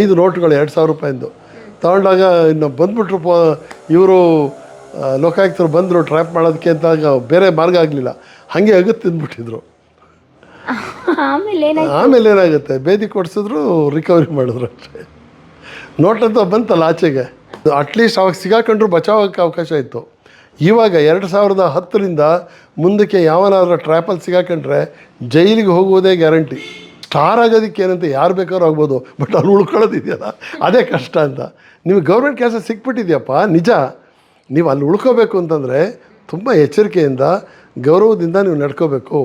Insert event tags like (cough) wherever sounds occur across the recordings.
ಐದು ನೋಟುಗಳು ಎರಡು ಸಾವಿರ ರೂಪಾಯಿಂದು. ತಗೊಂಡಾಗ ಇನ್ನು ಬಂದ್ಬಿಟ್ರು ಪ ಇವರು ಲೋಕಾಯುಕ್ತರು ಬಂದರು ಟ್ರ್ಯಾಪ್ ಮಾಡೋದಕ್ಕೆ ಅಂತಾಗ ಬೇರೆ ಮಾರ್ಗ ಆಗಲಿಲ್ಲ. ಹಾಗೆ ಅಗತ್ತು ತಿಂದ್ಬಿಟ್ಟಿದ್ರು. ಆಮೇಲೆ ಏನಾಗುತ್ತೆ? ಬೇದಿ ಕೊಡಿಸಿದ್ರು ರಿಕವರಿ ಮಾಡಿದ್ರು ಅಷ್ಟೇ. ನೋಟ್ ಅಂತ ಬಂತಲ್ಲ ಆಚೆಗೆ. ಅಟ್ಲೀಸ್ಟ್ ಅವಾಗ ಸಿಗಾಕೊಂಡ್ರು ಬಚಾವಕ್ಕೆ ಅವಕಾಶ ಇತ್ತು. ಇವಾಗ ಎರಡು ಸಾವಿರದ ಹತ್ತರಿಂದ ಮುಂದಕ್ಕೆ ಯಾವನಾದ್ರೂ ಟ್ರ್ಯಾಪಲ್ಲಿ ಸಿಗಾಕೊಂಡ್ರೆ ಜೈಲಿಗೆ ಹೋಗುವುದೇ ಗ್ಯಾರಂಟಿ. ಸ್ಟಾರ್ ಆಗೋದಕ್ಕೆ ಏನಂತ ಯಾರು ಬೇಕಾದ್ರೂ ಆಗ್ಬೋದು ಬಟ್ ಅಲ್ಲಿ ಉಳ್ಕೊಳ್ಳೋದಿದೆಯಲ್ಲ? ಅದೇ ಕಷ್ಟ ಅಂತ. ನಿಮಗೆ ಗೌರ್ಮೆಂಟ್ ಕೆಲಸ ಸಿಕ್ಬಿಟ್ಟಿದೆಯಪ್ಪ ನಿಜ. ನೀವು ಅಲ್ಲಿ ಉಳ್ಕೋಬೇಕು ಅಂತಂದರೆ ತುಂಬ ಎಚ್ಚರಿಕೆಯಿಂದ ಗೌರವದಿಂದ ನೀವು ನಡ್ಕೋಬೇಕು.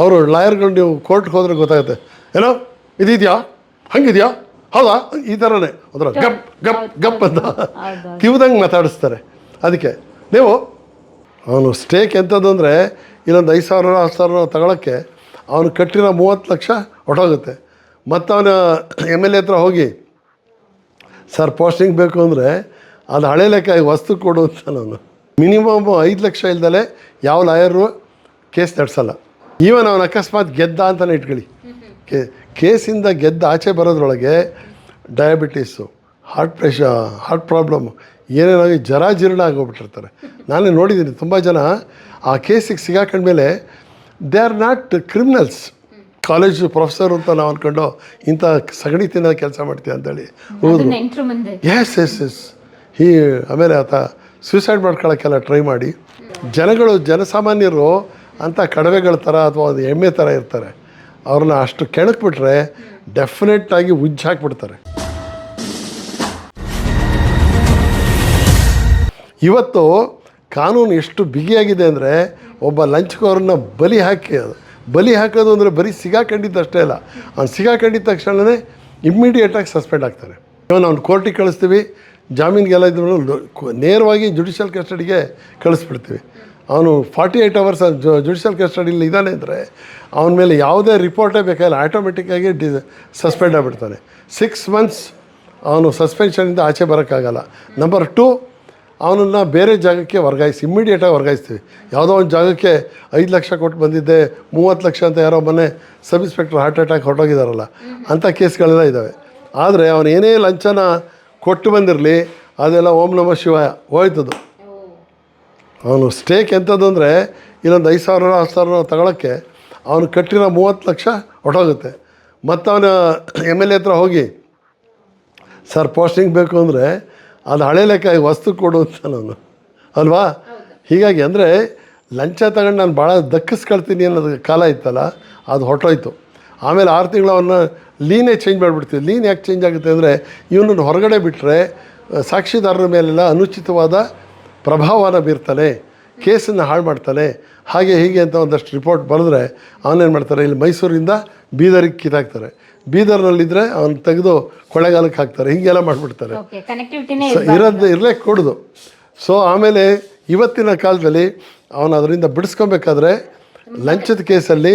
ಅವರು ಲಾಯರ್ಗಳು ನೀವು ಕೋರ್ಟ್ಗೆ ಹೋದ್ರೆ ಗೊತ್ತಾಗುತ್ತೆ. ಏನೋ ಇದಿದೆಯಾ? ಹಂಗಿದೆಯಾ? ಹೌದಾ? ಈ ಥರನೇ ಅದರ ಗಪ್ ಗಪ್ ಗಪ್ ಅಂತ. ತಿವ್ದಂಗೆ ಮಾತಾಡಿಸ್ತಾರೆ. ಅದಕ್ಕೆ ನೀವು ಅವನು ಸ್ಟೇಕ್ ಎಂಥದ್ದು ಅಂದರೆ ಇನ್ನೊಂದು ಐದು ಸಾವಿರ ಹತ್ತು ಸಾವಿರ ತಗೊಳಕ್ಕೆ ಅವನು ಕಟ್ಟಿರೋ ಮೂವತ್ತು ಲಕ್ಷ ಹೊಟ್ಟೋಗುತ್ತೆ ಮತ್ತು ಅವನ ಎಂ ಎಲ್ ಎ ಹತ್ರ ಹೋಗಿ, ಸರ್, ಪೋಸ್ಟಿಂಗ್ ಬೇಕು ಅಂದರೆ ಅದು ಹಳೆ ಲೆಕ್ಕ ವಸ್ತು ಕೊಡು ಅಂತ ನಾನು ಮಿನಿಮಮ್ ಐದು ಲಕ್ಷ ಇಲ್ದಲೆ ಯಾವ ಲಾಯರು ಕೇಸ್ ನಡೆಸಲ್ಲ. ಈವನ್ ಅವನು ಅಕಸ್ಮಾತ್ ಗೆದ್ದ ಅಂತಲೇ ಇಟ್ಕೊಳ್ಳಿ. ಕೇ, ಕೇಸಿಂದ ಗೆದ್ದ ಆಚೆ ಬರೋದ್ರೊಳಗೆ diabetes heart pressure heart problem ಏನೇನಾಗಿ ಜರ ಜೀರ್ಣ ಆಗೋಗ್ಬಿಟ್ಟಿರ್ತಾರೆ. ನಾನೇ ನೋಡಿದ್ದೀನಿ, ತುಂಬ ಜನ ಆ ಕೇಸಿಗೆ ಸಿಗಾಕೊಂಡ್ಮೇಲೆ they are not criminals college professor ಅಂತ ನಾವು ಅಂದ್ಕೊಂಡು ಇಂಥ ಸಗಣಿ ತಿನ್ನೋ ಕೆಲಸ ಮಾಡ್ತೀವಿ ಅಂತೇಳಿ ಹೌದು ಎಸ್ ಎಸ್ ಎಸ್ ಈ ಆಮೇಲೆ ಆತ ಸೂಸೈಡ್ ಮಾಡ್ಕೊಳ್ಳೋಕ್ಕೆಲ್ಲ ಟ್ರೈ ಮಾಡಿ. ಜನಗಳು ಜನಸಾಮಾನ್ಯರು ಅಂಥ ಕಡವೆಗಳ ಥರ ಅಥವಾ ಒಂದು ಎಮ್ಮೆ ಥರ ಇರ್ತಾರೆ. ಅವ್ರನ್ನ ಅಷ್ಟು ಕೆಣಕ್ಬಿಟ್ರೆ ಡೆಫಿನೆಟ್ ಆಗಿ ಉಜ್ಜಿ ಹಾಕ್ಬಿಡ್ತಾರೆ. ಇವತ್ತು ಕಾನೂನು ಎಷ್ಟು ಬಿಗಿಯಾಗಿದೆ ಅಂದರೆ ಒಬ್ಬ ಲಂಚ್ಕೋರನ್ನ ಬಲಿ ಹಾಕಿ ಬಲಿ ಹಾಕೋದು ಅಂದರೆ ಬರೀ ಸಿಗಾಕೊಂಡಿದ್ದು ಅಷ್ಟೇ ಅಲ್ಲ. ಅವ್ನು ಸಿಗಾಕೊಂಡಿದ್ದ ತಕ್ಷಣವೇ ಇಮ್ಮಿಡಿಯೇಟಾಗಿ ಸಸ್ಪೆಂಡ್ ಆಗ್ತಾರೆ. ಇವನು ಅವ್ನು ಕೋರ್ಟಿಗೆ ಕಳಿಸ್ತೀವಿ. ಜಾಮೀನಿಗೆಲ್ಲ ಇದ್ರು ನೇರವಾಗಿ ಜುಡಿಷಿಯಲ್ ಕಸ್ಟಡಿಗೆ ಕಳಿಸ್ಬಿಡ್ತೀವಿ. ಅವನು ಫಾರ್ಟಿ ಏಯ್ಟ್ ಅವರ್ಸ್ ಜುಡಿಷಿಯಲ್ ಕಸ್ಟಡಿಲಿ ಇದ್ದಾನೆ ಅಂದರೆ ಅವನ ಮೇಲೆ ಯಾವುದೇ ರಿಪೋರ್ಟೇ ಬೇಕಾಗಿಲ್ಲ. ಆಟೋಮೆಟಿಕ್ಕಾಗಿ ಡಿ ಸಸ್ಪೆಂಡ್ ಆಗಿಬಿಡ್ತಾನೆ. ಸಿಕ್ಸ್ ಮಂತ್ಸ್ ಅವನು ಸಸ್ಪೆನ್ಷನಿಂದ ಆಚೆ ಬರೋಕ್ಕಾಗಲ್ಲ. ನಂಬರ್ ಟು ಅವನನ್ನು ಬೇರೆ ಜಾಗಕ್ಕೆ ವರ್ಗಾಯಿಸಿ ಇಮ್ಮಿಡಿಯೇಟಾಗಿ ವರ್ಗಾಯಿಸ್ತೀವಿ. ಯಾವುದೋ ಒಂದು ಜಾಗಕ್ಕೆ ಐದು ಲಕ್ಷ ಕೊಟ್ಟು ಬಂದಿದ್ದೆ, ಮೂವತ್ತು ಲಕ್ಷ ಅಂತ ಯಾರೋ ಮೊನ್ನೆ ಸಬ್ ಇನ್ಸ್ಪೆಕ್ಟರ್ ಹಾರ್ಟ್ ಅಟ್ಯಾಕ್ ಹೊರಟೋಗಿದಾರಲ್ಲ ಅಂಥ ಕೇಸ್ಗಳೆಲ್ಲ ಇದ್ದಾವೆ ಆದರೆ ಅವನು ಏನೇ ಲಂಚನ ಕೊಟ್ಟು ಬಂದಿರಲಿ, ಅದೆಲ್ಲ ಓಂ ನಮ ಶಿವಾಯ ಹೋಯ್ತದು. ಅವನು ಸ್ಟೇಕ್ ಎಂಥದ್ದು ಅಂದರೆ ಇನ್ನೊಂದು ಐದು ಸಾವಿರ ಹತ್ತು ಸಾವಿರ ತಗೊಳಕ್ಕೆ ಅವನು ಕಟ್ಟಿರೋ ಮೂವತ್ತು ಲಕ್ಷ ಹೊಟ್ಟೋಗುತ್ತೆ ಮತ್ತು ಅವನ ಎಂ ಎಲ್ ಎ ಹತ್ರ ಹೋಗಿ, ಸರ್ ಪೋಸ್ಟಿಂಗ್ ಬೇಕು ಅಂದರೆ ಅದು ಹಳೆ ಲೆಕ್ಕ ವಸ್ತು ಕೊಡು ಅಂತ ನಾನು. ಅಲ್ವಾ? ಹೀಗಾಗಿ ಅಂದರೆ ಲಂಚ ತಗೊಂಡು ನಾನು ಭಾಳ ದಕ್ಕಿಸ್ಕೊಳ್ತೀನಿ ಅನ್ನೋದು ಕಾಲ ಇತ್ತಲ್ಲ, ಅದು ಹೊರಟೋಯ್ತು. ಆಮೇಲೆ ಆರು ತಿಂಗಳು ಅವನ್ನ ಲೀನೇ ಚೇಂಜ್ ಮಾಡಿಬಿಡ್ತೀವಿ ಲೀನ್ ಯಾಕೆ ಚೇಂಜ್ ಆಗುತ್ತೆ ಅಂದರೆ ಇವನನ್ನು ಹೊರಗಡೆ ಬಿಟ್ಟರೆ ಸಾಕ್ಷಿದಾರರ ಮೇಲೆಲ್ಲ ಅನುಚಿತವಾದ ಪ್ರಭಾವನ ಬೀರ್ತಾನೆ, ಕೇಸನ್ನು ಹಾಳು ಮಾಡ್ತಾನೆ. ಹಾಗೆ ಹೀಗೆ ಅಂತ ಒಂದಷ್ಟು ರಿಪೋರ್ಟ್ ಬರೆದ್ರೆ ಅವನೇನು ಮಾಡ್ತಾರೆ, ಇಲ್ಲಿ ಮೈಸೂರಿಂದ ಬೀದರಿಗೆ ಕಿತ್ತಾಕ್ತಾರೆ. ಬೀದರ್ನಲ್ಲಿದ್ದರೆ ಅವನು ತೆಗೆದು ಕೊಳೆಗಾಲಕ್ಕೆ ಹಾಕ್ತಾರೆ. ಹೀಗೆಲ್ಲ ಮಾಡಿಬಿಡ್ತಾರೆ. ಇರೋದು ಇರಲೇ ಕೊಡೋದು. ಸೊ ಆಮೇಲೆ ಇವತ್ತಿನ ಕಾಲದಲ್ಲಿ ಅವನು ಅದರಿಂದ ಬಿಡಿಸ್ಕೊಬೇಕಾದ್ರೆ ಲಂಚದ ಕೇಸಲ್ಲಿ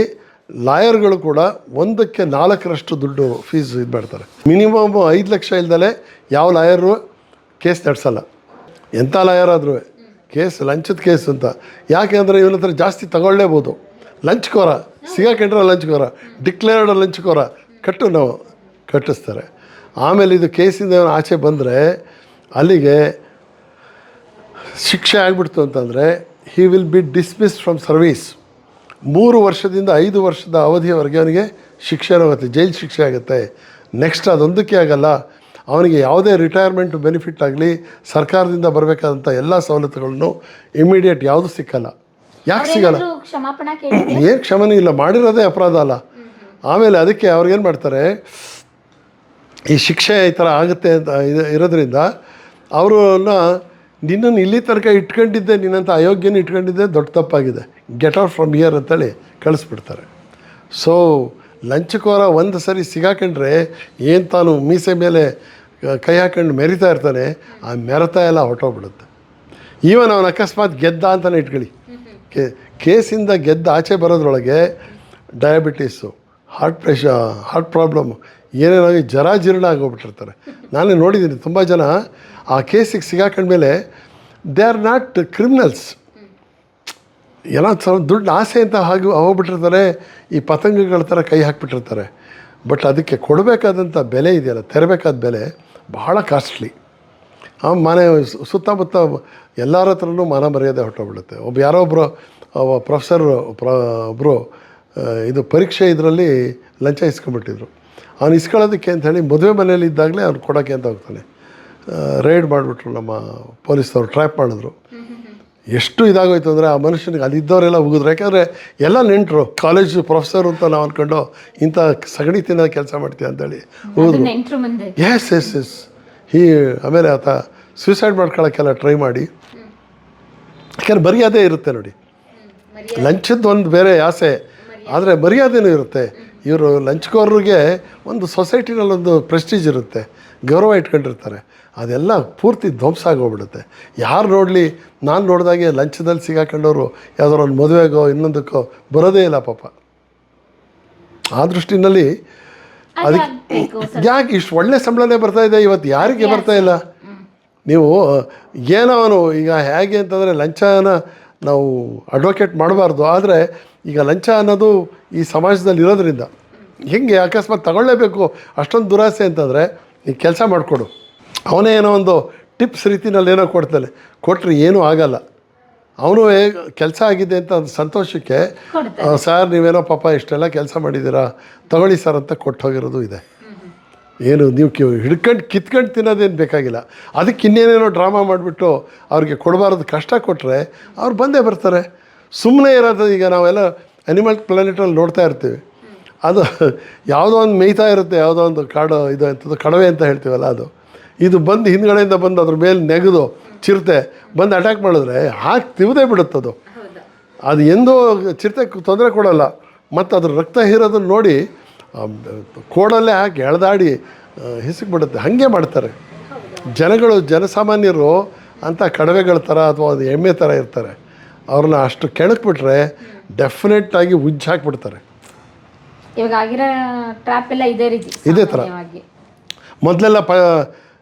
ಲಾಯರ್ಗಳು ಕೂಡ ಒಂದಕ್ಕೆ ನಾಲ್ಕರಷ್ಟು ದುಡ್ಡು ಫೀಸ್ ಇದು ಮಾಡ್ತಾರೆ. ಮಿನಿಮಮ್ ಐದು ಲಕ್ಷ ಇಲ್ದಲೇ ಯಾವ ಲಾಯರು ಕೇಸ್ ನಡೆಸಲ್ಲ. ಎಂಥ ಲಾಯರ್ ಆದ್ರೂ ಕೇಸ್ ಲಂಚದ ಕೇಸ್ ಅಂತ. ಯಾಕೆ ಅಂದರೆ ಇವನ ಹತ್ರ ಜಾಸ್ತಿ ತಗೊಳ್ಳೇಬೋದು. ಲಂಚ್ಕೋರ ಸಿಗಾಕೊಂಡ್ರೆ ಲಂಚ್ಕೋರ ಡಿಕ್ಲೇರ್ಡ್ ಲಂಚ್ಕೋರ ಕಟ್ಟು ನಾವು ಕಟ್ಟಿಸ್ತಾರೆ. ಆಮೇಲೆ ಇದು ಕೇಸಿಂದ ಆಚೆ ಬಂದರೆ ಅಲ್ಲಿಗೆ ಶಿಕ್ಷೆ ಆಗ್ಬಿಡ್ತು ಅಂತಂದರೆ he will be dismiss from service ಮೂರು ವರ್ಷದಿಂದ ಐದು ವರ್ಷದ ಅವಧಿಯವರೆಗೆ ಅವನಿಗೆ ಶಿಕ್ಷೆ ಆಗುತ್ತೆ ಜೈಲು ಶಿಕ್ಷೆ ಆಗುತ್ತೆ. ನೆಕ್ಸ್ಟ್ ಅದೊಂದಕ್ಕೆ ಆಗಲ್ಲ. ಅವನಿಗೆ ಯಾವುದೇ ರಿಟೈರ್ಮೆಂಟ್ ಬೆನಿಫಿಟ್ ಆಗಲಿ ಸರ್ಕಾರದಿಂದ ಬರಬೇಕಾದಂಥ ಎಲ್ಲ ಸವಲತ್ತುಗಳನ್ನು ಇಮಿಡಿಯೇಟ್ ಯಾವುದೂ ಸಿಕ್ಕಲ್ಲ. ಯಾಕೆ ಸಿಗಲ್ಲ? ಏನು ಕ್ಷಮನೇ ಇಲ್ಲ ಮಾಡಿರೋದೇ ಅಪರಾಧ ಅಲ್ಲ. ಆಮೇಲೆ ಅದಕ್ಕೆ ಅವ್ರಿಗೇನು ಮಾಡ್ತಾರೆ ಈ ಶಿಕ್ಷೆ ಈ ಥರ ಆಗುತ್ತೆ ಅಂತ ಇದು- ಇರೋದ್ರಿಂದ ಅವರನ್ನ ನಿನ್ನನ್ನು ಇಲ್ಲಿ ತನಕ ಇಟ್ಕೊಂಡಿದ್ದೆ ನಿನ್ನಂಥ ಅಯೋಗ್ಯನ ಇಟ್ಕೊಂಡಿದ್ದೆ ದೊಡ್ಡ ತಪ್ಪಾಗಿದೆ. ಗೆಟ್ ಔಟ್ ಫ್ರಮ್ ಹಿಯರ್ ಅಂತೇಳಿ ಕಳಿಸ್ಬಿಡ್ತಾರೆ. ಸೊ ಲಂಚಕೋರ ಒಂದು ಸರಿ ಸಿಗಾಕೊಂಡ್ರೆ ಏನು ತಾನು ಮೀಸೆ ಮೇಲೆ ಕೈ ಹಾಕೊಂಡು ಮೆರಿತಾ ಇರ್ತಾನೆ ಆ ಮೆರತಾ ಎಲ್ಲ ಹೊಟ್ಟೋಗ್ಬಿಡುತ್ತೆ ಈವನ್ ಅವನು ಅಕಸ್ಮಾತ್ ಗೆದ್ದ ಅಂತಲೇ ಇಟ್ಕೊಳ್ಳಿ. ಕೇ ಕೇಸಿಂದ ಗೆದ್ದ ಆಚೆ ಬರೋದ್ರೊಳಗೆ diabetes heart pressure heart problem ಏನೇನಾಗಿ ಜರ ಜೀರ್ಣ ಆಗೋಗ್ಬಿಟ್ಟಿರ್ತಾರೆ. ನಾನೇ ನೋಡಿದ್ದೀನಿ ತುಂಬ ಜನ ಆ ಕೇಸಿಗೆ ಸಿಗಾಕೊಂಡ್ಮೇಲೆ ದೇ ಆರ್ ನಾಟ್ ಕ್ರಿಮಿನಲ್ಸ್ ಏನೋ ದುಡ್ಡು ಆಸೆ ಅಂತ ಹಾಗೆ ಹೋಗ್ಬಿಟ್ಟಿರ್ತಾರೆ, ಈ ಪತಂಗಗಳ ಥರ ಕೈ ಹಾಕಿಬಿಟ್ಟಿರ್ತಾರೆ. ಬಟ್ ಅದಕ್ಕೆ ಕೊಡಬೇಕಾದಂಥ ಬೆಲೆ ಇದೆಯಲ್ಲ, ತೆರಬೇಕಾದ ಬೆಲೆ ಬಹಳ ಕಾಸ್ಟ್ಲಿ ಆ ಮನೆ ಸುತ್ತಮುತ್ತ ಎಲ್ಲರ ಹತ್ರನೂ ಮಾನ ಮರ್ಯಾದೆ ಹೊಟ್ಟೋಗ್ಬಿಡುತ್ತೆ ಒಬ್ಬ ಯಾರೋ ಒಬ್ಬರು ಪ್ರೊಫೆಸರ್ ಪ್ರ ಒಬ್ಬರು ಇದು ಪರೀಕ್ಷೆ ಇದರಲ್ಲಿ ಲಂಚ ಇಸ್ಕೊಂಡ್ಬಿಟ್ಟಿದ್ರು. ಅವ್ನು ಇಸ್ಕೊಳ್ಳೋದಕ್ಕೆ ಅಂತ ಹೇಳಿ ಮದುವೆ ಮನೆಯಲ್ಲಿ ಇದ್ದಾಗಲೇ ಅವ್ನು ಕೊಡೋಕ್ಕೆ ಅಂತ ಹೋಗ್ತಾನೆ. ರೈಡ್ ಮಾಡಿಬಿಟ್ರು ನಮ್ಮ ಪೊಲೀಸ್ನವ್ರು ಟ್ರ್ಯಾಪ್ ಮಾಡಿದ್ರು. ಎಷ್ಟು ಇದಾಗೋಯ್ತು ಅಂದರೆ ಆ ಮನುಷ್ಯನಿಗೆ ಅಲ್ಲಿದ್ದವರೆಲ್ಲ ಉಗಿದ್ರು. ಯಾಕೆಂದರೆ ಎಲ್ಲ ನೆಂಟರು ಕಾಲೇಜು ಪ್ರೊಫೆಸರ್ ಅಂತ ನಾವು ಅಂದ್ಕೊಂಡು ಇಂಥ ಸಗಣಿ ತಿನ್ನೋ ಕೆಲಸ ಮಾಡ್ತೀವಿ ಅಂತೇಳಿ ಹೌದು ನೆಂಟ್ರು ಮುಂದೆ. ಎಸ್ ಎಸ್ ಎಸ್ ಹೀ ಆಮೇಲೆ ಆತ ಸೂಸೈಡ್ ಮಾಡ್ಕೊಳ್ಳೋಕ್ಕೆಲ್ಲ ಟ್ರೈ ಮಾಡಿ. ಯಾಕೆಂದ್ರೆ ಬರೀ ಅದೇ ಇರುತ್ತೆ ನೋಡಿ. ಲಂಚದ್ದು ಒಂದು ಬೇರೆ ಆಸೆ. ಆದರೆ ಮರ್ಯಾದೆನೂ ಇರುತ್ತೆ. ಇವರು ಲಂಚ್ಕೋರ್ರಿಗೆ ಒಂದು ಸೊಸೈಟಿನಲ್ಲೊಂದು ಪ್ರೆಸ್ಟೀಜ್ ಇರುತ್ತೆ. ಗೌರವ ಇಟ್ಕೊಂಡಿರ್ತಾರೆ. ಅದೆಲ್ಲ ಪೂರ್ತಿ ಧ್ವಂಸ ಆಗೋಗ್ಬಿಡುತ್ತೆ. ಯಾರು ನೋಡಲಿ ನಾನು ನೋಡಿದಾಗೆ ಲಂಚದಲ್ಲಿ ಸಿಗಾಕೊಂಡವರು ಯಾವುದಾದ್ರು ಒಂದು ಮದುವೆಗೋ ಇನ್ನೊಂದಕ್ಕೋ ಬರೋದೇ ಇಲ್ಲ ಪಾಪ. ಆ ದೃಷ್ಟಿನಲ್ಲಿ ಅದಕ್ಕೆ ಯಾಕೆ ಇಷ್ಟು ಒಳ್ಳೆ ಸಂಬಳನೇ ಬರ್ತಾ ಇದೆ? ಇವತ್ತು ಯಾರಿಗೆ ಬರ್ತಾ ಇಲ್ಲ? ನೀವು ಏನೋ ಅವನು ಈಗ ಹೇಗೆ ಅಂತಂದರೆ ಲಂಚನ ನಾವು ಅಡ್ವೊಕೇಟ್ ಮಾಡಬಾರ್ದು ಆದರೆ ಈಗ ಲಂಚ ಅನ್ನೋದು ಈ ಸಮಾಜದಲ್ಲಿ ಇರೋದ್ರಿಂದ ಹೆಂಗೆ ಅಕಸ್ಮಾತ್ ತಗೊಳ್ಳೇಬೇಕು ಅಷ್ಟೊಂದು ದುರಾಸೆ ಅಂತಂದರೆ ಈ ಕೆಲಸ ಮಾಡಿಕೊಡು. ಅವನೇ ಏನೋ ಒಂದು ಟಿಪ್ಸ್ ರೀತಿನಲ್ಲಿ ಏನೋ ಕೊಡ್ತಾನೆ. ಕೊಟ್ಟರೆ ಏನೂ ಆಗಲ್ಲ. ಅವನು ಕೆಲಸ ಆಗಿದೆ ಅಂತ ಒಂದು ಸಂತೋಷಕ್ಕೆ. ಸರ್ ನೀವೇನೋ ಪಾಪ ಇಷ್ಟೆಲ್ಲ ಕೆಲಸ ಮಾಡಿದ್ದೀರಾ ತಗೊಳ್ಳಿ ಸರ್ ಅಂತ ಕೊಟ್ಟು ಹೋಗಿರೋದು ಇದೆ. ಏನು ನೀವು ಕಿ ಹಿಡ್ಕಂಡು ಕಿತ್ಕೊಂಡು ತಿನ್ನೋದೇನು ಬೇಕಾಗಿಲ್ಲ. ಅದಕ್ಕೆ ಇನ್ನೇನೇನೋ ಡ್ರಾಮಾ ಮಾಡಿಬಿಟ್ಟು ಅವ್ರಿಗೆ ಕೊಡಬಾರ್ದು ಕಷ್ಟ ಕೊಟ್ಟರೆ ಅವ್ರು ಬಂದೇ ಬರ್ತಾರೆ. ಸುಮ್ಮನೆ ಇರೋದು ಈಗ ನಾವೆಲ್ಲ ಅನಿಮಲ್ ಪ್ಲಾನೆಟಲ್ಲಿ ನೋಡ್ತಾ ಇರ್ತೀವಿ. ಅದು ಯಾವುದೋ ಒಂದು ಮೇಯ್ತಾ ಇರುತ್ತೆ ಯಾವುದೋ ಒಂದು ಕಾಡು ಇದು ಅಂತದ್ದು ಕಡವೆ ಅಂತ ಹೇಳ್ತೀವಲ್ಲ ಅದು. ಇದು ಬಂದು ಹಿಂದ್ಗಡೆಯಿಂದ ಬಂದು ಅದ್ರ ಮೇಲೆ ನೆಗೆದು ಚಿರತೆ ಬಂದು ಅಟ್ಯಾಕ್ ಮಾಡಿದ್ರೆ ಹಾಕಿ ತಿವದೇ ಬಿಡುತ್ತದು ಅದು ಎಂದೂ ಚಿರತೆ ತೊಂದರೆ ಕೊಡೋಲ್ಲ. ಮತ್ತು ಅದ್ರ ರಕ್ತ ಹೀರೋದನ್ನು ನೋಡಿ ಕೋಡಲ್ಲೇ ಹಾಕಿ ಎಳೆದಾಡಿ ಹಿಸುಕ್ಬಿಡುತ್ತೆ. ಹಾಗೆ ಮಾಡ್ತಾರೆ. ಜನಗಳು ಜನಸಾಮಾನ್ಯರು ಅಂಥ ಕಡವೆಗಳ ಥರ ಅಥವಾ ಅದು ಎಮ್ಮೆ ಥರ ಇರ್ತಾರೆ. ಅವ್ರನ್ನ ಅಷ್ಟು ಕೆಣಕ್ಬಿಟ್ರೆ ಡೆಫಿನೆಟ್ ಆಗಿ ಉಜ್ಜಿ ಹಾಕ್ಬಿಡ್ತಾರೆ. ಇದೇ ಥರ. ಮೊದಲೆಲ್ಲ ಪ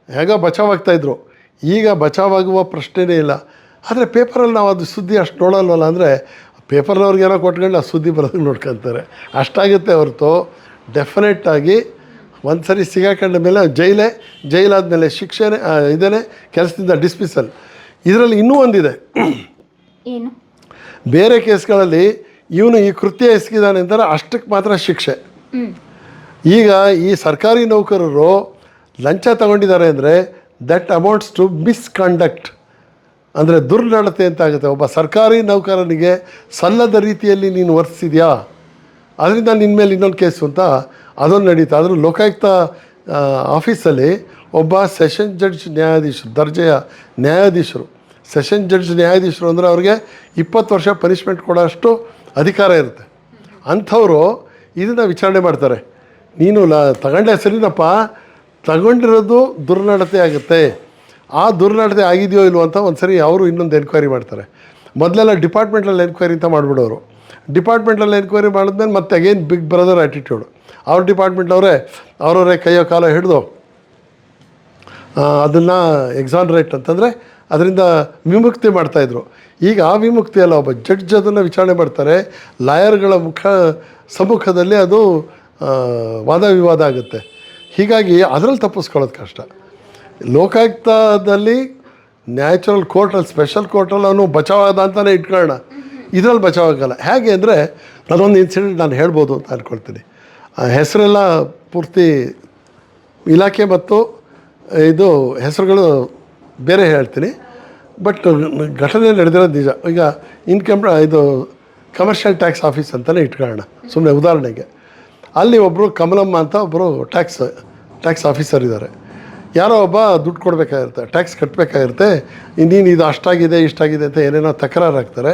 ಹೇಗೋ ಬಚಾವಾಗ್ತಾಯಿದ್ರು ಈಗ ಬಚಾವಾಗುವ ಪ್ರಶ್ನೆನೇ ಇಲ್ಲ. ಆದರೆ ಪೇಪರಲ್ಲಿ ನಾವು ಅದು ಸುದ್ದಿ ಅಷ್ಟು ನೋಡಲ್ವಲ್ಲ ಅಂದರೆ ಪೇಪರ್ನವ್ರಿಗೇನೋ ಕೊಟ್ಕೊಂಡು ಆ ಸುದ್ದಿ ಬರೋದಕ್ಕೆ ನೋಡ್ಕೊತಾರೆ. ಅಷ್ಟಾಗುತ್ತೆ ಹೊರತು ಡೆಫಿನೆಟ್ ಆಗಿ ಒಂದು ಸರಿ ಸಿಗಾಕೊಂಡ ಮೇಲೆ ಜೈಲೇ ಜೈಲಾದ್ಮೇಲೆ ಶಿಕ್ಷೆನೇ ಆ, ಇದೇನೆ ಕೆಲಸದಿಂದ ಡಿಸ್ಮಿಸಲ್ ಇದರಲ್ಲಿ ಇನ್ನೂ ಒಂದಿದೆ ಬೇರೆ ಕೇಸ್ಗಳಲ್ಲಿ ಇವನು ಈ ಕೃತ್ಯ ಎಸಗಿದಾನೆ ಅಂತಾರೆ ಅಷ್ಟಕ್ಕೆ ಮಾತ್ರ ಶಿಕ್ಷೆ ಈಗ ಈ ಸರ್ಕಾರಿ ನೌಕರರು ಲಂಚ ತಗೊಂಡಿದ್ದಾರೆ ಅಂದರೆ ದಟ್ ಅಮೌಂಟ್ಸ್ ಟು ಮಿಸ್ಕಂಡಕ್ಟ್ ಅಂದರೆ ದುರ್ನಡತೆ ಅಂತ ಆಗುತ್ತೆ ಒಬ್ಬ ಸರ್ಕಾರಿ ನೌಕರನಿಗೆ ಸಲ್ಲದ ರೀತಿಯಲ್ಲಿ ನೀನು ವರ್ತಿಸಿದ್ಯಾ ಅದರಿಂದ ನಿನ್ನ ಮೇಲೆ ಇನ್ನೊಂದು ಕೇಸು ಅಂತ ಅದೊಂದು ನಡೀತಾ. ಆದರೂ ಲೋಕಾಯುಕ್ತ ಆಫೀಸಲ್ಲಿ ಒಬ್ಬ ಸೆಷನ್ ಜಡ್ಜ್ ನ್ಯಾಯಾಧೀಶರು, ದರ್ಜೆಯ ನ್ಯಾಯಾಧೀಶರು. ಸೆಷನ್ ಜಡ್ಜ್ ನ್ಯಾಯಾಧೀಶರು ಅಂದರೆ ಅವ್ರಿಗೆ ಇಪ್ಪತ್ತು ವರ್ಷ ಪನಿಷ್ಮೆಂಟ್ ಕೊಡೋಷ್ಟು ಅಧಿಕಾರ ಇರುತ್ತೆ. ಅಂಥವರು ಇದನ್ನು ವಿಚಾರಣೆ ಮಾಡ್ತಾರೆ. ನೀನು ಲ ತಗೊಂಡೆ ಸರಿನಪ್ಪ ತಗೊಂಡಿರೋದು ದುರ್ನಡತೆ ಆಗುತ್ತೆ. ಆ ದುರ್ನಡತೆ ಆಗಿದೆಯೋ ಇಲ್ವೋ ಅಂತ ಒಂದು ಸರಿ ಅವರು ಇನ್ನೊಂದು ಎನ್ಕ್ವೈರಿ ಮಾಡ್ತಾರೆ. ಮೊದಲೆಲ್ಲ ಡಿಪಾರ್ಟ್ಮೆಂಟಲ್ಲಿ ಎನ್ಕ್ವೈರಿ ಅಂತ ಮಾಡಿಬಿಡೋರು. ಡಿಪಾರ್ಟ್ಮೆಂಟಲ್ಲಿ ಎನ್ಕ್ವೈರಿ ಮಾಡಿದ್ಮೇಲೆ ಮತ್ತೆ ಅಗೇನ್ ಬಿಗ್ ಬ್ರದರ್ ಆ್ಯಟಿಟ್ಯೂಡು ಅವ್ರ ಡಿಪಾರ್ಟ್ಮೆಂಟ್ನವರೇ ಅವರವರೇ ಕೈಯೋ ಕಾಲೋ ಹಿಡಿದು ಅದನ್ನು ಎಕ್ಸಾನ್ರೇಟ್ ಅಂತಂದರೆ ಅದರಿಂದ ವಿಮುಕ್ತಿ ಮಾಡ್ತಾಯಿದ್ರು ಈಗ ಆ ವಿಮುಕ್ತಿ ಅಲ್ಲ, ಒಬ್ಬ ಜಡ್ಜ್ ಅದನ್ನು ವಿಚಾರಣೆ ಮಾಡ್ತಾರೆ ಲಾಯರ್ಗಳ ಮುಖ, ಸಮ್ಮುಖದಲ್ಲಿ ಅದು ವಾದ ವಿವಾದ ಆಗುತ್ತೆ. ಹೀಗಾಗಿ ಅದರಲ್ಲಿ ತಪ್ಪಿಸ್ಕೊಳ್ಳೋದು ಕಷ್ಟ. ಲೋಕಾಯುಕ್ತದಲ್ಲಿ ನ್ಯಾಚುರಲ್ ಕೋರ್ಟಲ್ಲಿ ಸ್ಪೆಷಲ್ ಕೋರ್ಟಲ್ಲಿ ಅವನು ಬಚಾವಾದ ಅಂತಲೇ ಇಟ್ಕೊಳ್ಳೋಣ ಇದರಲ್ಲಿ ಬಚಾವಾಗಲ್ಲ ಹೇಗೆ ಅಂದರೆ ಅದೊಂದು ಇನ್ಸಿಡೆಂಟ್ ನಾನು ಹೇಳ್ಬೋದು ಅಂತ ಅಂದ್ಕೊಳ್ತೀನಿ ಹೆಸರೆಲ್ಲ ಪೂರ್ತಿ ಇಲಾಖೆ ಮತ್ತು ಇದು ಹೆಸರುಗಳು ಬೇರೆ ಹೇಳ್ತೀನಿ. ಬಟ್ ಘಟನೆ ನಡೆದಿರೋದು ನಿಜ. ಈಗ ಇನ್ಕಮ್ ಇದು ಕಮರ್ಷಿಯಲ್ ಟ್ಯಾಕ್ಸ್ ಆಫೀಸ್ ಅಂತಲೇ ಇಟ್ಕೊಳ್ಳೋಣ. ಸುಮ್ಮನೆ ಉದಾಹರಣೆಗೆ. ಅಲ್ಲಿ ಒಬ್ಬರು ಕಮಲಮ್ಮ ಅಂತ ಒಬ್ಬರು ಟ್ಯಾಕ್ಸ್ ಟ್ಯಾಕ್ಸ್ ಆಫೀಸರ್ ಇದ್ದಾರೆ. ಯಾರೋ ಒಬ್ಬ ದುಡ್ಡು ಕೊಡಬೇಕಾಗಿರುತ್ತೆ ಟ್ಯಾಕ್ಸ್ ಕಟ್ಟಬೇಕಾಗಿರುತ್ತೆ ನೀನು ಇದು ಅಷ್ಟಾಗಿದೆ, ಇಷ್ಟಾಗಿದೆ ಅಂತ ಏನೇನೋ ತಕರಾರು ಹಾಕ್ತಾರೆ.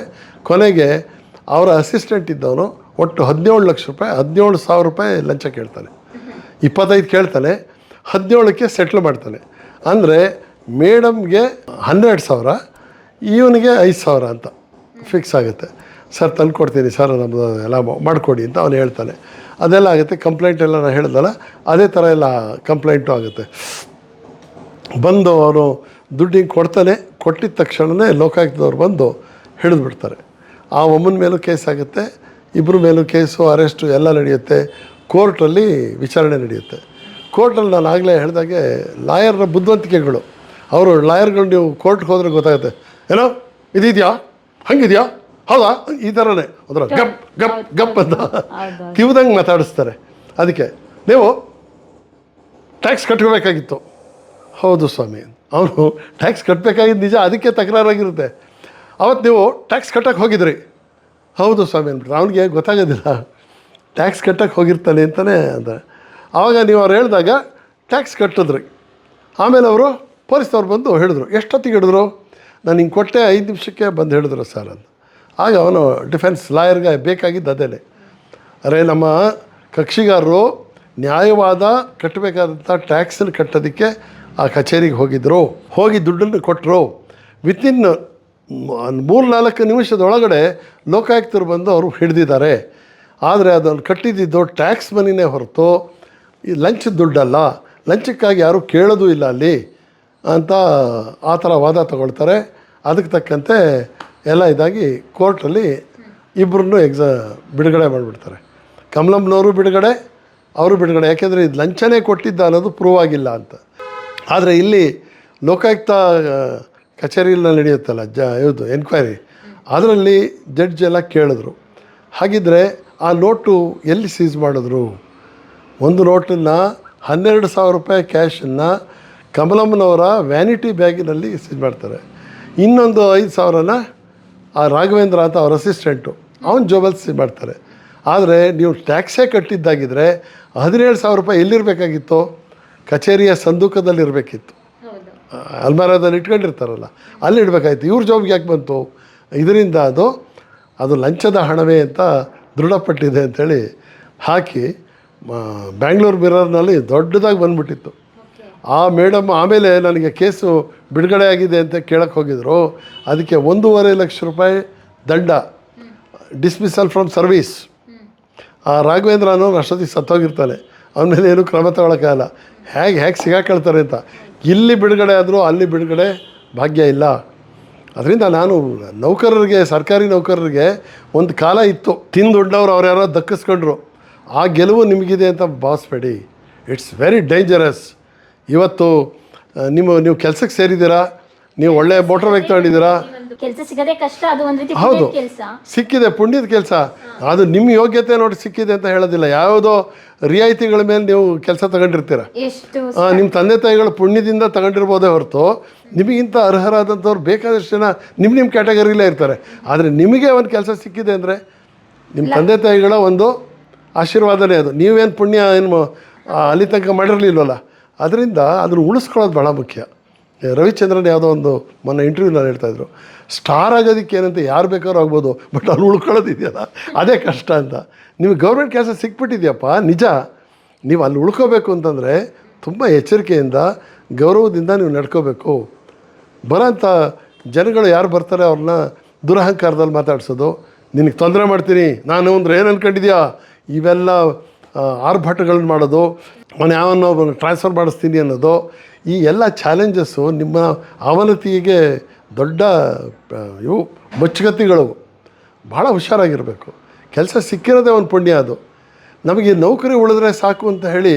ಕೊನೆಗೆ ಅವರ ಅಸಿಸ್ಟೆಂಟ್ ಇದ್ದವನು ಒಟ್ಟು ಹದಿನೇಳು ಲಕ್ಷ ರೂಪಾಯಿ, ಹದಿನೇಳು ಸಾವಿರ ರೂಪಾಯಿ ಲಂಚ ಕೇಳ್ತಾನೆ. ಇಪ್ಪತ್ತೈದು ಕೇಳ್ತಾನೆ, ಹದಿನೇಳಕ್ಕೆ ಸೆಟ್ಲ್ ಮಾಡ್ತಾನೆ. ಅಂದರೆ ಮೇಡಮ್ಗೆ ಹನ್ನೆರಡು ಸಾವಿರ, ಇವನಿಗೆ ಐದು ಸಾವಿರ ಅಂತ ಫಿಕ್ಸ್ ಆಗುತ್ತೆ. ಸರ್, ತಂದು ಕೊಡ್ತೀನಿ, ಸರ್ ನಮ್ಮದು ಎಲ್ಲ ಮಾಡಿಕೊಡಿ ಅಂತ ಅವನು ಹೇಳ್ತಾನೆ. ಅದೆಲ್ಲ ಆಗುತ್ತೆ ಕಂಪ್ಲೇಂಟ್ ಎಲ್ಲ ನಾನು ಹೇಳ್ದಲ್ಲ, ಅದೇ ಥರ ಎಲ್ಲ ಕಂಪ್ಲೇಂಟು ಆಗುತ್ತೆ. ಬಂದು ಅವನು ದುಡ್ಡಿಗೆ ಕೊಡ್ತಾನೆ ಕೊಟ್ಟಿದ್ದ ತಕ್ಷಣವೇ ಲೋಕಾಯುಕ್ತದವ್ರು ಬಂದು ಹಿಡಿದು ಬಿಡ್ತಾರೆ ಆ ಒಮ್ಮನ ಮೇಲೂ ಕೇಸ್ ಆಗುತ್ತೆ ಇಬ್ಬರ ಮೇಲೂ ಕೇಸು ಅರೆಸ್ಟು ಎಲ್ಲ ನಡೆಯುತ್ತೆ. ಕೋರ್ಟಲ್ಲಿ ವಿಚಾರಣೆ ನಡೆಯುತ್ತೆ. ಕೋರ್ಟಲ್ಲಿ ನಾನು ಆಗಲೇ ಹೇಳಿದಾಗೆ ಲಾಯರ್ನ ಬುದ್ಧಿವಂತಿಕೆಗಳು. ಅವರು ಲಾಯರ್ಗಳು ನೀವು ಕೋರ್ಟ್ಗೆ ಹೋದ್ರೆ ಗೊತ್ತಾಗುತ್ತೆ. ಏನೋ ಇದಿದೆಯಾ? ಹಂಗಿದೆಯಾ? ಹೌದಾ? ಈ ಥರನೇ. ಅದರ ಗಪ್ ಗಪ್ ಗಪ್ ಅಂತ ತಿವ್ದಂಗೆ ಮಾತಾಡಿಸ್ತಾರೆ. ಅದಕ್ಕೆ ನೀವು ಟ್ಯಾಕ್ಸ್ ಕಟ್ಕೋಬೇಕಾಗಿತ್ತು. ಹೌದು ಸ್ವಾಮಿ. ಅವನು ಟ್ಯಾಕ್ಸ್ ಕಟ್ಟಬೇಕಾಗಿದ್ದು ನಿಜ ಅದಕ್ಕೆ ತಕರಾರಾಗಿರುತ್ತೆ. ಅವತ್ತು ನೀವು ಟ್ಯಾಕ್ಸ್ ಕಟ್ಟಕ್ಕೆ ಹೋಗಿದ್ರಿ. ಹೌದು ಸ್ವಾಮಿ ಅಂದ್ಬಿಟ್ರೆ. ಅವನಿಗೆ ಗೊತ್ತಾಗೋದಿಲ್ಲ. ಟ್ಯಾಕ್ಸ್ ಕಟ್ಟಕ್ಕೆ ಹೋಗಿರ್ತಾನೆ ಅಂತಲೇ ಅಂತ ಆವಾಗ ನೀವು ಅವ್ರು ಹೇಳಿದಾಗ ಟ್ಯಾಕ್ಸ್ ಕಟ್ಟಿದ್ರಿ. ಆಮೇಲೆ ಅವರು ಪೊಲೀಸ್ನವ್ರು ಬಂದು ಹೇಳಿದ್ರು. ಎಷ್ಟೊತ್ತಿಗೆ ಹಿಡಿದ್ರು? ನಾನು ಹಿಂಗೆ ಕೊಟ್ಟೆ ಐದು ನಿಮಿಷಕ್ಕೆ ಬಂದು ಹೇಳಿದ್ರು ಸರ್ ಅಂತ ಆಗ ಅವನು ಡಿಫೆನ್ಸ್ ಲಾಯರ್ಗೆ ಬೇಕಾಗಿದ್ದು ಅದೇನೆ ಅರೆ ನಮ್ಮ ಕಕ್ಷಿಗಾರರು ನ್ಯಾಯವಾದ ಕಟ್ಟಬೇಕಾದಂಥ ಟ್ಯಾಕ್ಸನ್ನು ಕಟ್ಟೋದಕ್ಕೆ ಆ ಕಚೇರಿಗೆ ಹೋಗಿದ್ದರು ಹೋಗಿ ದುಡ್ಡನ್ನು ಕೊಟ್ಟರು ವಿತಿನ್ ಮೂರು ನಾಲ್ಕು ನಿಮಿಷದೊಳಗಡೆ ಲೋಕಾಯುಕ್ತರು ಬಂದು ಅವರು ಹಿಡಿದಿದ್ದಾರೆ. ಆದರೆ ಅದನ್ನು ಕಟ್ಟಿದ್ದು ಟ್ಯಾಕ್ಸ್ ಮನಿನೇ ಹೊರತು ಈ ಲಂಚ್ ದುಡ್ಡಲ್ಲ. ಲಂಚಕ್ಕಾಗಿ ಯಾರೂ ಕೇಳೋದು ಇಲ್ಲ ಅಲ್ಲಿ ಅಂತ ಆ ಥರ ವಾದ ತಗೊಳ್ತಾರೆ. ಅದಕ್ಕೆ ತಕ್ಕಂತೆ ಎಲ್ಲ ಇದಾಗಿ ಕೋರ್ಟಲ್ಲಿ ಇಬ್ಬರನ್ನು ಎಕ್ಸಾ, ಬಿಡುಗಡೆ ಮಾಡಿಬಿಡ್ತಾರೆ. ಕಮಲಮ್ನವರು ಬಿಡುಗಡೆ, ಅವರು ಬಿಡುಗಡೆ. ಯಾಕೆಂದರೆ ಇದು ಲಂಚನೇ ಕೊಟ್ಟಿದ್ದ ಅನ್ನೋದು ಪ್ರೂವ್ ಆಗಿಲ್ಲ ಅಂತ. ಆದರೆ ಇಲ್ಲಿ ಲೋಕಾಯುಕ್ತ ಕಚೇರಿಯಲ್ಲಿ ನಡೆಯುತ್ತಲ್ಲ, ಜ ಇದು ಎನ್ಕ್ವೈರಿ ಅದರಲ್ಲಿ ಜಡ್ಜ್ ಎಲ್ಲ ಕೇಳಿದ್ರು. ಹಾಗಿದ್ರೆ ಆ ನೋಟು ಎಲ್ಲಿ ಸೀಸ್ ಮಾಡಿದ್ರು? ಒಂದು ನೋಟನ್ನು ಹನ್ನೆರಡು ಸಾವಿರ ರೂಪಾಯಿ ಕ್ಯಾಶನ್ನು ಕಮಲಮ್ಮನವರ ವ್ಯಾನಿಟಿ ಬ್ಯಾಗಿನಲ್ಲಿ ಸೀಸ್ ಮಾಡ್ತಾರೆ. ಇನ್ನೊಂದು ಐದು ಸಾವಿರನ ಆ ರಾಘವೇಂದ್ರ ಅಂತ ಅವ್ರ ಅಸಿಸ್ಟೆಂಟು ಅವನ ಜೋಬಲ್ ಸೀಸ್ ಮಾಡ್ತಾರೆ. ಆದರೆ ನೀವು ಟ್ಯಾಕ್ಸೇ ಕಟ್ಟಿದ್ದಾಗಿದ್ದರೆ ಹದಿನೇಳು ಸಾವಿರ ರೂಪಾಯಿ ಎಲ್ಲಿರಬೇಕಾಗಿತ್ತು? ಕಚೇರಿಯ ಸಂದೂಕದಲ್ಲಿ ಇರಬೇಕಿತ್ತು ಅಲ್ಮಾರದಲ್ಲಿ ಇಟ್ಕೊಂಡಿರ್ತಾರಲ್ಲ ಅಲ್ಲಿ ಇಡಬೇಕಾಯ್ತು. ಇವ್ರ ಜಾಬ್ಗೆ ಯಾಕೆ ಬಂತು? ಇದರಿಂದ ಅದು ಅದು ಲಂಚದ ಹಣವೇ ಅಂತ ದೃಢಪಟ್ಟಿದೆ ಅಂಥೇಳಿ ಹಾಕಿ ಬ್ಯಾಂಗ್ಳೂರು ಮಿರರ್ನಲ್ಲಿ ದೊಡ್ಡದಾಗಿ ಬಂದ್ಬಿಟ್ಟಿತ್ತು. ಆ ಮೇಡಮ್ ಆಮೇಲೆ ನನಗೆ ಕೇಸು ಬಿಡುಗಡೆ ಆಗಿದೆ ಅಂತ ಕೇಳಕ್ಕೆ ಹೋಗಿದ್ರು. ಅದಕ್ಕೆ ಒಂದೂವರೆ ಲಕ್ಷ ರೂಪಾಯಿ ದಂಡ ಡಿಸ್ಮಿಸಲ್ ಫ್ರಮ್ ಸರ್ವೀಸ್. ಆ ರಾಘವೇಂದ್ರ ಅನ್ನೋನು ಅಷ್ಟೊತ್ತಿಗೆ ಸತ್ತೋಗಿರ್ತಾನೆ. ಅವನ ಮೇಲೆ ಏನು ಕ್ರಮ ತಗೊಳಕ್ಕಾಗಲ್ಲ ಹೇಗೆ ಹೇಗೆ ಸಿಗಾಕೊಳ್ತಾರೆ ಅಂತ. ಇಲ್ಲಿ ಬಿಡುಗಡೆ ಆದರೂ ಅಲ್ಲಿ ಬಿಡುಗಡೆ ಭಾಗ್ಯ ಇಲ್ಲ. ಅದರಿಂದ ನಾನು ನೌಕರರಿಗೆ, ಸರ್ಕಾರಿ ನೌಕರರಿಗೆ ಒಂದು ಕಾಲ ಇತ್ತು. ತಿಂದು ದೊಡ್ಡವರು ಅವ್ರು ಯಾರೋ ದಕ್ಕಿಸ್ಕೊಂಡ್ರು. ಆ ಗೆಲುವು ನಿಮಗಿದೆ ಅಂತ ಭಾವಿಸ್ಬೇಡಿ. ಇಟ್ಸ್ ವೆರಿ ಡೇಂಜರಸ್ ಇವತ್ತು ನಿಮ್ಮ, ನೀವು ಕೆಲಸಕ್ಕೆ ಸೇರಿದ್ದೀರಾ? ನೀವು ಒಳ್ಳೆಯ ಮೋಟ್ರ್ ಬೈಕ್ ತಗೊಂಡಿದ್ದೀರಾ? ಕೆಲಸ ಸಿಗದೆ ಕಷ್ಟ ಅದು ಒಂದ್ ರೀತಿ ಹೌದು. ಕೆಲಸ. ಸಿಕ್ಕಿದೆ ಪುಣ್ಯದ ಕೆಲಸ. ಅದು ನಿಮ್ಮ ಯೋಗ್ಯತೆ ನೋಡಿ ಸಿಕ್ಕಿದೆ ಅಂತ ಹೇಳೋದಿಲ್ಲ. ಯಾವುದೋ ರಿಯಾಯಿತಿಗಳ ಮೇಲೆ ನೀವು ಕೆಲಸ ತಗೊಂಡಿರ್ತೀರ. ಎಷ್ಟು ನಿಮ್ಮ ತಂದೆ ತಾಯಿಗಳು ಪುಣ್ಯದಿಂದ ತಗೊಂಡಿರ್ಬೋದೇ ಹೊರತು ನಿಮಗಿಂತ ಅರ್ಹರಾದಂಥವ್ರು ಬೇಕಾದಷ್ಟು ಜನ ನಿಮ್ಮ ನಿಮ್ಮ ಕ್ಯಾಟಗರಿಲೇ ಇರ್ತಾರೆ. ಆದರೆ ನಿಮಗೆ ಒಂದು ಕೆಲಸ ಸಿಕ್ಕಿದೆ ಅಂದರೆ ನಿಮ್ಮ ತಂದೆ ತಾಯಿಗಳ ಒಂದು ಆಶೀರ್ವಾದನೇ ಅದು. ನೀವೇನು ಪುಣ್ಯ ಏನು ಅಲ್ಲಿ ತನಕ ಮಾಡಿರಲಿಲ್ವಲ್ಲ? ಅದರಿಂದ ಅದನ್ನು ಉಳಿಸ್ಕೊಳ್ಳೋದು ಭಾಳ ಮುಖ್ಯ. ರವಿಚಂದ್ರನ್ ಯಾವುದೋ ಒಂದು ಮೊನ್ನೆ ಇಂಟರ್ವ್ಯೂನಲ್ಲಿ ಹೇಳ್ತಾಯಿದ್ರು ಸ್ಟಾರ್ ಆಗೋದಕ್ಕೆ ಏನಂತ ಯಾರು ಬೇಕಾದ್ರೂ ಆಗ್ಬೋದು ಬಟ್ ಅಲ್ಲಿ ಉಳ್ಕೊಳ್ಳೋದಿದೆಯಲ್ಲ, ಅದೇ ಕಷ್ಟ ಅಂತ. ನಿಮಗೆ ಗೌರ್ಮೆಂಟ್ ಕೆಲಸ ಸಿಕ್ಬಿಟ್ಟಿದೆಯಪ್ಪ, ನಿಜ. ನೀವು ಅಲ್ಲಿ ಉಳ್ಕೋಬೇಕು ಅಂತಂದರೆ ತುಂಬ ಎಚ್ಚರಿಕೆಯಿಂದ, ಗೌರವದಿಂದ ನೀವು ನಡ್ಕೋಬೇಕು. ಬರೋಂಥ ಜನಗಳು ಯಾರು ಬರ್ತಾರೆ ಅವ್ರನ್ನ ದುರಹಂಕಾರದಲ್ಲಿ ಮಾತಾಡ್ಸೋದು? ನಿನಗೆ ತೊಂದರೆ ಮಾಡ್ತೀನಿ. ನಾನು ಅಂದ್ರೆ ಏನು ಅನ್ಕೊಂಡಿದ್ಯಾ? ಇವೆಲ್ಲ ಆರ್ಭಟಗಳನ್ನ ಮಾಡೋದು ಅವನು ಯಾವನ್ನೋ ಟ್ರಾನ್ಸ್ಫರ್ ಮಾಡಿಸ್ತೀನಿ ಅನ್ನೋದು. ಈ ಎಲ್ಲ ಚಾಲೆಂಜಸ್ಸು ನಿಮ್ಮ ಅವನತಿಗೆ ದೊಡ್ಡ ಇವು ಮುಚ್ಚುಗತ್ತಿಗಳು. ಭಾಳ ಹುಷಾರಾಗಿರಬೇಕು. ಕೆಲಸ ಸಿಕ್ಕಿರೋದೇ ಒಂದು ಪುಣ್ಯ ಅದು. ನಮಗೆ ನೌಕರಿ ಉಳಿದ್ರೆ ಸಾಕು ಅಂತ ಹೇಳಿ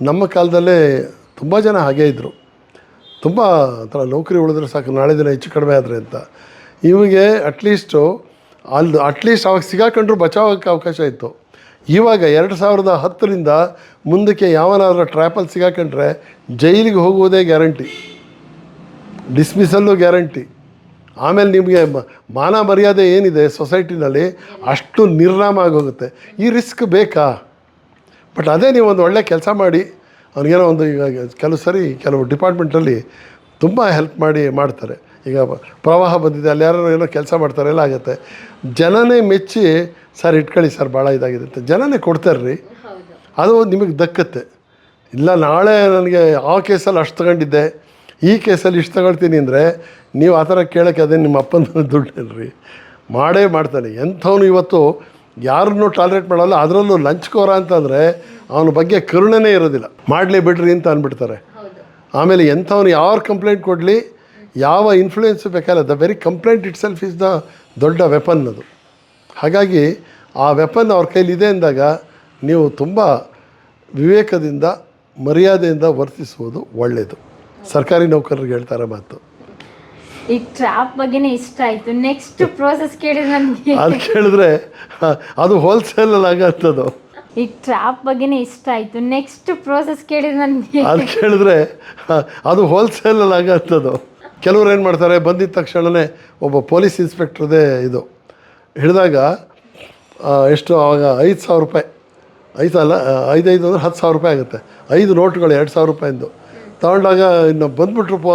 ನಮ್ಮ ಕಾಲದಲ್ಲೇ ತುಂಬ ಜನ ಹಾಗೇ ಇದ್ದರು ತುಂಬ ಥರ ನೌಕರಿ ಉಳಿದ್ರೆ ಸಾಕು, ನಾಳೆ ದಿನ ಹೆಚ್ಚು ಕಡಿಮೆ ಆದರೆ ಅಂತ. ಇವಿಗೆ ಅಟ್ಲೀಸ್ಟು ಅಲ್ಲಿ ಅಟ್ಲೀಸ್ಟ್ ಅವಾಗ ಸಿಗಾಕೊಂಡ್ರು ಬಚಾವಕ್ಕೆ ಅವಕಾಶ ಇತ್ತು. ಇವಾಗ ಎರಡು ಸಾವಿರದ ಹತ್ತರಿಂದ ಮುಂದಕ್ಕೆ ಯಾವನಾದರೂ ಟ್ರಾಪಲ್ ಸಿಗಾಕೊಂಡ್ರೆ ಜೈಲಿಗೆ ಹೋಗುವುದೇ ಗ್ಯಾರಂಟಿ. ಡಿಸ್ಮಿಸಲ್ಲು ಗ್ಯಾರಂಟಿ. ಆಮೇಲೆ ನಿಮಗೆ ಮಾನ ಮರ್ಯಾದೆ ಏನಿದೆ ಸೊಸೈಟಿನಲ್ಲಿ ಅಷ್ಟು ನಿರ್ನಾಮ ಆಗೋಗುತ್ತೆ. ಈ ರಿಸ್ಕ್ ಬೇಕಾ? ಬಟ್ ಅದೇ ನೀವು ಒಂದು ಒಳ್ಳೆ ಕೆಲಸ ಮಾಡಿ, ಅವ್ನಿಗೇನೋ ಒಂದು ಈಗ ಕೆಲವು ಸರಿ ಕೆಲವು ಡಿಪಾರ್ಟ್ಮೆಂಟಲ್ಲಿ ತುಂಬ ಹೆಲ್ಪ್ ಮಾಡಿ ಮಾಡ್ತಾರೆ. ಈಗ ಪ್ರವಾಹ ಬಂದಿದೆ ಅಲ್ಲಿ ಯಾರು ಏನೋ ಕೆಲಸ ಮಾಡ್ತಾರೆ ಎಲ್ಲ ಆಗುತ್ತೆ. ಜನನೇ ಮೆಚ್ಚಿ ಸರ್ ಇಟ್ಕೊಳ್ಳಿ ಸರ್ ಭಾಳ ಇದಾಗಿದೆ ಅಂತ ಜನನೇ ಕೊಡ್ತಾರೆ ರೀ ಅದು ನಿಮಗೆ ದಕ್ಕತ್ತೆ. ಇಲ್ಲ ನಾಳೆ ನನಗೆ ಆ ಕೇಸಲ್ಲಿ ಅಷ್ಟು ತಗೊಂಡಿದ್ದೆ ಈ ಕೇಸಲ್ಲಿ ಇಷ್ಟು ತಗೊಳ್ತೀನಿ ಅಂದರೆ ನೀವು ಆ ಥರ ಕೇಳೋಕ್ಕೆ ಅದೇ ನಿಮ್ಮ ಅಪ್ಪನ (laughs) ದುಡ್ಡಲ್ರಿ ಮಾಡೇ ಮಾಡ್ತಾನೆ. ಎಂಥವನು ಇವತ್ತು ಯಾರನ್ನೂ ಟಾಲರೇಟ್ ಮಾಡಲ್ಲ ಅದರಲ್ಲೂ ಲಂಚ್ಕೋರ ಅಂತಂದರೆ ಅವನ ಬಗ್ಗೆ ಕರುಣೆನೇ ಇರೋದಿಲ್ಲ. ಮಾಡಲಿ ಬಿಡ್ರಿ ಅಂತ ಅಂದ್ಬಿಡ್ತಾರೆ. ಆಮೇಲೆ ಎಂಥವ್ನು ಯಾರು ಕಂಪ್ಲೇಂಟ್ ಕೊಡಲಿ ಯಾವ ಇನ್ಫ್ಲೂಯೆನ್ಸ್ ಬೇಕಲ್ಲ the very complaint itself is the ದೊಡ್ಡ ವೆಪನ್ ಅದು. ಹಾಗಾಗಿ ಆ ವೆಪನ್ ಅವ್ರ ಕೈಲಿದೆ ಅಂದಾಗ ನೀವು ತುಂಬ ವಿವೇಕದಿಂದ ಮರ್ಯಾದೆಯಿಂದ ವರ್ತಿಸುವುದು ಒಳ್ಳೆಯದು ಸರ್ಕಾರಿ ನೌಕರರಿಗೆ ಹೇಳ್ತಾರೆ ಮಾತು. ಈ ಟ್ರ್ಯಾಪ್ ಬಗ್ಗೆನೇ ಇಷ್ಟ ಆಯಿತು. ನೆಕ್ಸ್ಟ್ ಪ್ರೋಸೆಸ್ ಕೇಳಿದ್ರೆ ನನಗೆ ಅದು ಕೇಳಿದ್ರೆ ಅದು ಅದು ಹೋಲ್ಸೇಲಲ್ಲಿ ಆಗತ್ತದು ಈ ಟ್ರ್ಯಾಪ್ ಬಗ್ಗೆನೇ ಇಷ್ಟ ಆಯಿತು. ನೆಕ್ಸ್ಟ್ ಪ್ರೋಸೆಸ್ ಕೇಳಿದ್ರೆ ನನಗೆ ಅದು ಕೇಳಿದ್ರೆ ಅದು ಅದು ಹೋಲ್ಸೇಲಲ್ಲಿ ಆಗತ್ತದು ಕೆಲವ್ರು ಏನು ಮಾಡ್ತಾರೆ ಬಂದಿದ್ದ ತಕ್ಷಣವೇ ಒಬ್ಬ ಪೊಲೀಸ್ ಇನ್ಸ್ಪೆಕ್ಟ್ರದೇ ಇದು. ಹಿಡಿದಾಗ ಎಷ್ಟು ಆವಾಗ ಐದು ಸಾವಿರ ರೂಪಾಯಿ ಐದು ಆ, ಐದೈದು ಅಂದರೆ ಹತ್ತು ಸಾವಿರ ರೂಪಾಯಿ ಆಗುತ್ತೆ. ಐದು ನೋಟುಗಳು ಎರಡು ಸಾವಿರ ರೂಪಾಯಿಂದು. ತಗೊಂಡಾಗ ಇನ್ನು ಬಂದುಬಿಟ್ರು ಪೋ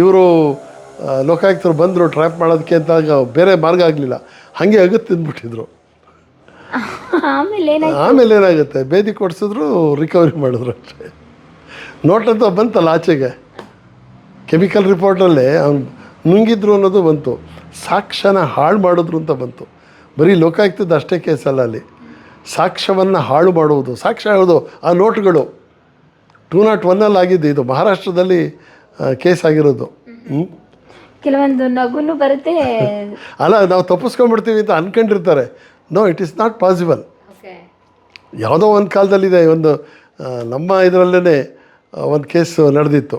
ಇವರು ಲೋಕಾಯುಕ್ತರು ಬಂದರು ಟ್ರ್ಯಾಪ್ ಮಾಡೋದಕ್ಕೆ ಅಂತ ಬೇರೆ ಮಾರ್ಗ ಆಗಲಿಲ್ಲ. ಹಾಗೆ ಅಗತ್ತು ತಿಂದ್ಬಿಟ್ಟಿದ್ರು. ಆಮೇಲೆ ಏನಾಗುತ್ತೆ? ಬೇದಿ ಕೊಡಿಸಿದ್ರು ರಿಕವರಿ ಮಾಡಿದ್ರು ಅಷ್ಟೇ. ನೋಟಂತ ಅಂತ ಬಂತಲ್ಲ ಆಚೆಗೆ? ಕೆಮಿಕಲ್ ರಿಪೋರ್ಟಲ್ಲೇ ಅವ್ನು ನುಂಗಿದ್ರು ಅನ್ನೋದು ಬಂತು. ಸಾಕ್ಷ್ಯನ ಹಾಳು ಮಾಡಿದ್ರು ಅಂತ ಬಂತು. ಬರೀ ಲೋಕಾಯುಕ್ತದ ಅಷ್ಟೇ ಕೇಸಲ್ಲ ಅಲ್ಲಿ ಸಾಕ್ಷ್ಯವನ್ನು ಹಾಳು ಮಾಡುವುದು. ಸಾಕ್ಷ್ಯ ಯಾವುದು? ಆ ನೋಟ್ಗಳು. ಟೂ ನಾಟ್ ಒನ್ನಲ್ಲಿ ಆಗಿದ್ದು ಇದು. ಮಹಾರಾಷ್ಟ್ರದಲ್ಲಿ ಕೇಸ್ ಆಗಿರೋದು. ಹ್ಞೂ ಕೆಲವೊಂದು ನಗುನು ಬರುತ್ತೆ. ಅಲ್ಲ ನಾವು ತಪ್ಪಿಸ್ಕೊಂಡ್ಬಿಡ್ತೀವಿ ಅಂತ ಅನ್ಕೊಂಡಿರ್ತಾರೆ. No it is not possible ಯಾವುದೋ ಒಂದು ಕಾಲದಲ್ಲಿದೆ ಒಂದು ನಮ್ಮ ಇದರಲ್ಲೇ ಒಂದು ಕೇಸ್ ನಡೆದಿತ್ತು.